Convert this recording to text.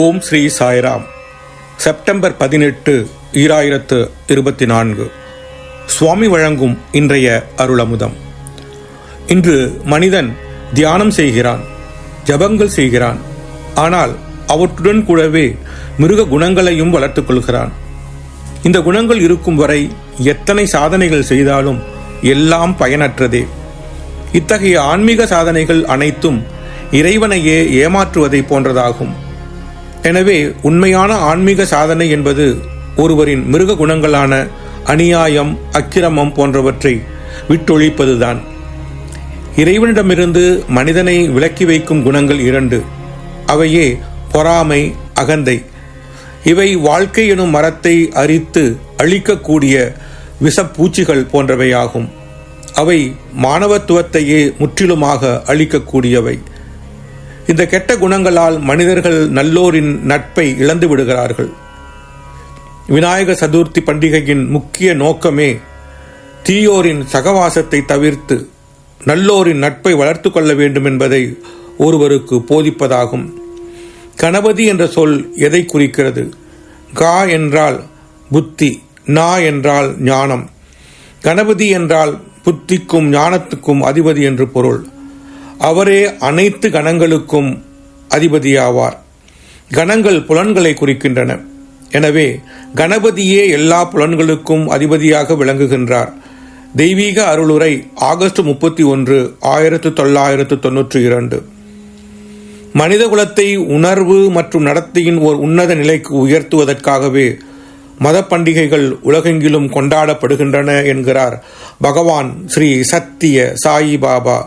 ஓம் Sri Sairam. September பதினெட்டு ஈராயிரத்து இருபத்தி நான்கு சுவாமி வழங்கும் இன்றைய அருளமுதம். இன்று மனிதன் தியானம் செய்கிறான் ஜபங்கள் செய்கிறான் ஆனால் அவற்றுடன் கூடவே மிருக குணங்களையும் வளர்த்துக் கொள்கிறான். இந்த குணங்கள் இருக்கும் வரை எத்தனை சாதனைகள் செய்தாலும் எல்லாம் பயனற்றதே. இத்தகைய ஆன்மீக சாதனைகள் அனைத்தும் இறைவனையே ஏமாற்றுவதை போன்றதாகும். எனவே உண்மையான ஆன்மீக சாதனை என்பது ஒருவரின் மிருக குணங்களான அநியாயம் அக்கிரமம் போன்றவற்றை விட்டொழிப்பதுதான். இறைவனிடமிருந்து மனிதனை விலக்கி வைக்கும் குணங்கள் இரண்டு. அவையே பொறாமை அகந்தை. இவை வாழ்க்கை எனும் மரத்தை அரித்து அழிக்கக்கூடிய விஷப்பூச்சிகள் போன்றவையாகும். அவை மாணவத்துவத்தையே முற்றிலுமாக அழிக்கக்கூடியவை. இந்த கெட்ட குணங்களால் மனிதர்கள் நல்லோரின் நட்பை இழந்து விடுகிறார்கள். விநாயக சதுர்த்தி பண்டிகையின் முக்கிய நோக்கமே தீயோரின் சகவாசத்தை தவிர்த்து நல்லோரின் நட்பை வளர்த்து கொள்ள வேண்டும் என்பதை ஒருவருக்கு போதிப்பதாகும். கணபதி என்ற சொல் எதை குறிக்கிறது? கா என்றால் புத்தி நா என்றால் ஞானம். கணபதி என்றால் புத்திக்கும் ஞானத்துக்கும் அதிபதி என்று பொருள். அவரே அனைத்து கணங்களுக்கும் அதிபதியாவார். கணங்கள் புலன்களை குறிக்கின்றன. எனவே கணபதியே எல்லா புலன்களுக்கும் அதிபதியாக விளங்குகின்றார். தெய்வீக அருளுரை ஆகஸ்ட் முப்பத்தி ஒன்று ஆயிரத்து தொள்ளாயிரத்து தொன்னூற்றி இரண்டு. மனித குலத்தை உணர்வு மற்றும் நடத்தையின் ஓர் உன்னத நிலைக்கு உயர்த்துவதற்காகவே மத பண்டிகைகள் உலகெங்கிலும் கொண்டாடப்படுகின்றன என்கிறார் பகவான் ஸ்ரீ சத்திய சாயிபாபா.